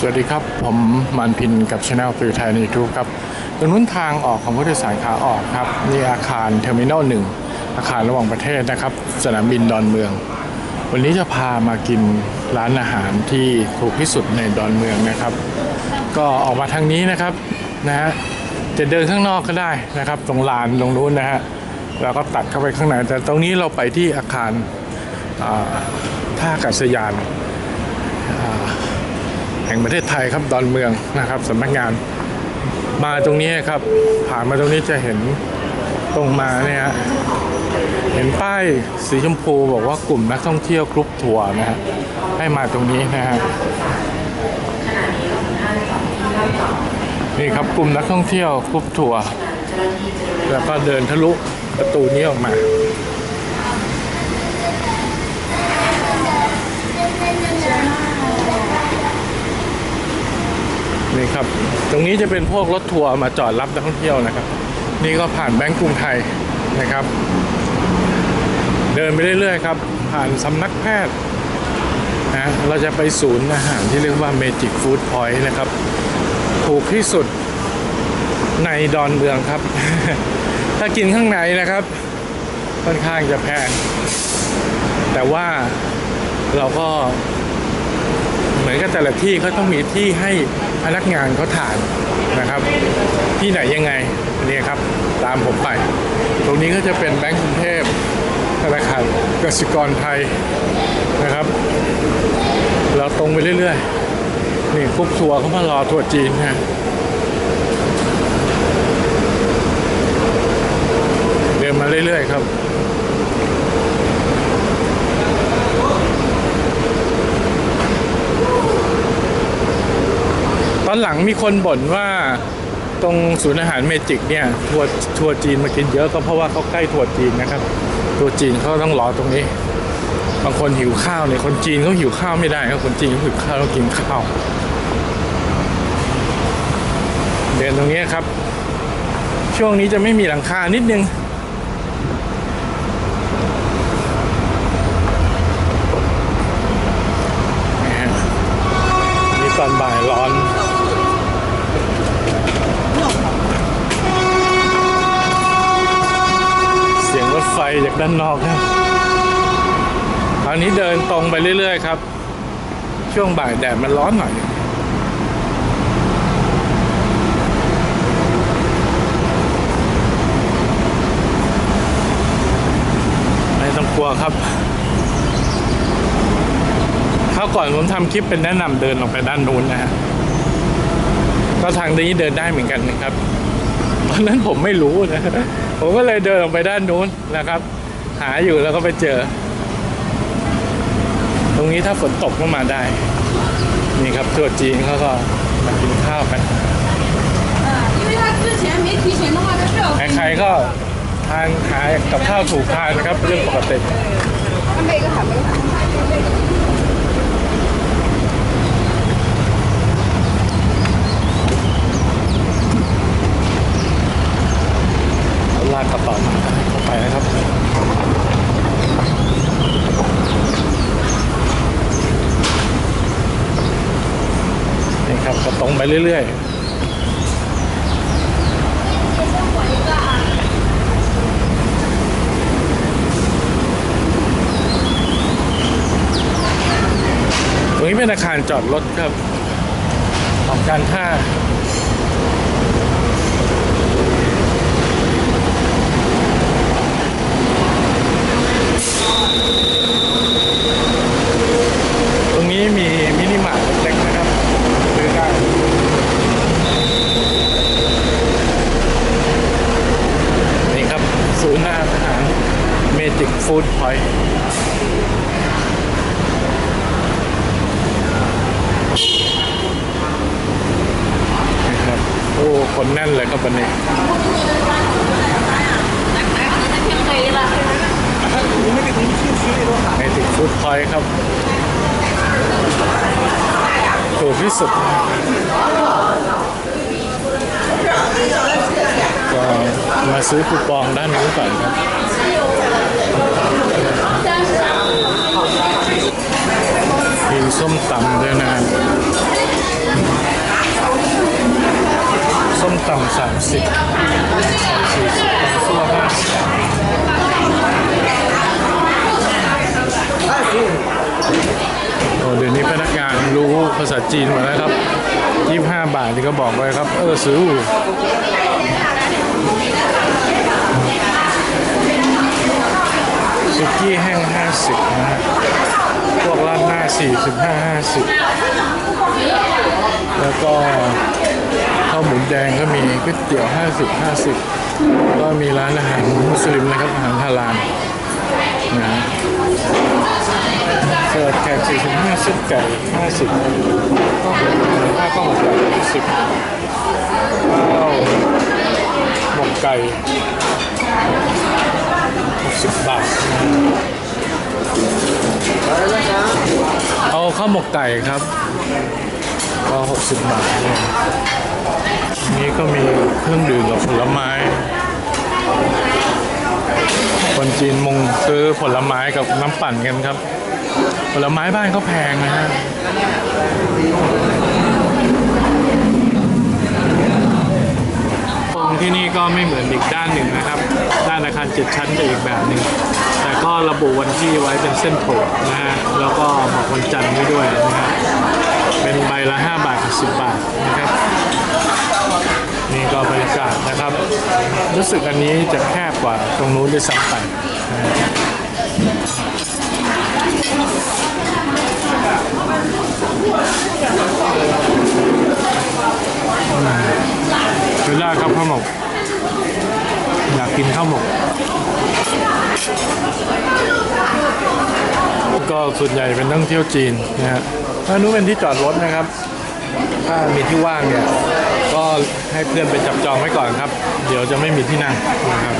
สวัสดีครับ ผมมันพินกับช anel ฟิวไทยในยูทูบครับ ตรงนู้นทางออกของผู้โดยสารขาออกครับ นี่อาคารเทอร์มินอลหนึ่งอาคารระหว่างประเทศนะครับ สนามบินดอนเมือง วันนี้จะพามากินร้านอาหารที่ถูกที่สุดในดอนเมืองนะครับ ก็ออกมาทางนี้นะครับนะฮะจะเดินข้างนอกก็ได้นะครับ ตรงลานตรงนู้นนะฮะแล้วก็ตัดเข้าไปข้างในแต่ตรงนี้เราไปที่อาคารท่าอากาศยาน แห่งประเทศไทยครับดอนเมืองนะครับสำนักงานมาตรงนี้ครับ ผ่านมาตรงนี้จะเห็นตรงมาเนี่ยเห็นป้ายสีชมพูบอกว่ากลุ่มนักท่องเที่ยวกรุ๊ปทัวร์นะฮะให้มาตรงนี้นะฮะนี่ครับกลุ่มนักท่องเที่ยวกรุ๊ปทัวร์แล้วก็เดินทะลุประตูนี้ออกมา นี่ ครับ ตรงนี้จะเป็นพวกรถทัวร์มาจอดรับนักท่องเที่ยวนะครับ นี่ก็ผ่านแบงก์กรุงไทยนะครับ เดินไปเรื่อยๆครับ ผ่านสำนักแพทย์นะเราจะไปศูนย์อาหารที่เรียกว่า Magic Food Point นะครับ ถูกที่สุดในดอนเมืองครับ ถ้ากินข้างในนะครับ ค่อนข้างจะแพงแต่ว่าเราก็ แต่ละที่เขาต้องมีที่ให้พนักงานเขาทานนะครับ ที่ไหนยังไงเนี่ยครับตามผมไป ตรงนี้ก็จะเป็นแบงก์กรุงเทพธนาคารกสิกรไทยนะครับ เราตรงไปเรื่อยๆนี่กรุ๊ปทัวร์เขามารอทัวร์จีนนะเดินมาเรื่อยๆครับ ตอนหลังมีคนบ่นว่าตรงศูนย์อาหารเมจิกเนี่ยทัวร์ทัวร์จีนมากินเยอะก็เพราะว่าเขาใกล้ทัวร์จีนนะครับ ทัวร์จีนเขาต้องรอตรงนี้ บางคนหิวข้าวเนี่ยคนจีนเขาหิวข้าวไม่ได้ครับคนจีนเขาหิวข้าวต้องกินข้าวเดินตรงนี้ครับ ช่วงนี้จะไม่มีหลังคานิดนึงนี่ตอนบ่ายร้อน เสียงรถไฟ จากด้านนอกครับคราวนี้เดินตรงไปเรื่อย ๆ ครับ ช่วงบ่ายแดดมันร้อนหน่อยไม่ต้องกลัวครับคราวก่อนผมทำคลิปเป็นแนะนำเดินออกไปด้านนู้นนะฮะก็ทางนี้เดินได้เหมือนกันนะครับ อนนั้นผมไม่รู้นะ ผมก็เลยเดินออไปด้านนู้นนะครับ หาอยู่แล้วก็ไปเจอ ตรงนี้ถ้าฝนตกก็มาได้ นี่ครับตัวจีนเขาก็มากินข้าวกันใครๆก็ทานขายกับข้าวถูกทานนะครับเรื่องปกติ ไปเรื่อยๆตรงนี้เป็นอาคารจอดรถครับ ของการท่า ตรงนี้มีมินิมาร์ทเล็กๆนะครับซื้อได้นี่ครับ ศูนย์อาหารเมจิกฟู้ดพอยต์นะครับ โอ้ คนแน่นเลย ครับวันนี้เมจิดฟู้ดพอยต์ครับ ถูกที่สุดก็มาซื้อคูปองด้านนู้นก่อนครับ สิบสี่สิบซั่วห้าสิบโอ้เดี๋ยวนี้พนักงานรู้ภาษาจีนหมดแล้วครับ25บาทนี่ก็บอกไว้ครับ เออซื้อสุกี้แห้ง50นะฮะพวกร้านหน้า45 50แล้วก็าวหมูแดงก็มีก๋วยเตี๋ยว 50 50 ก็มีร้านอาหารมุสลิมนะครับ อาหารฮาลาลนะฮะเสิร์ฟแขก45ซุปไก่50ก็ค่าก็หมกไก่10ข้าวหมกไก่ 60 บาทเอาข้าวหมกไก่ครับก็60 บาท นี่ก็มีเครื่องดื่มกับผลไม้ คนจีนมุงซื้อผลไม้กับน้ำปั่นกันครับ ผลไม้บ้านเขาแพงนะฮะตรงที่นี่ก็ไม่เหมือนอีกด้านหนึ่งนะครับ ด้านอาคารเจ็ดชั้นจะอีกแบบหนึ่ง แต่ก็ระบุวันที่ไว้เป็นเส้นโถนะฮะ แล้วก็บอกวันจันทร์ไว้ด้วยนะฮะ เป็นใบละ 5 บาทกับ10 บาทนะครับ นี่ก็บรรยากาศนะครับ รู้สึกอันนี้จะแคบกว่าตรงนู้นด้วยซ้ำไปนะฮะคือได้ครับข้าวหมก อยากกินข้าวหมก ก็ส่วนใหญ่เป็นท่องเที่ยวจีนนะฮะถ้านู้นเป็นที่จอดรถนะครับ ถ้ามีที่ว่างเนี่ยก็ให้เพื่อนไปจับจองไว้ก่อนครับ เดี๋ยวจะไม่มีที่นั่งนะครับ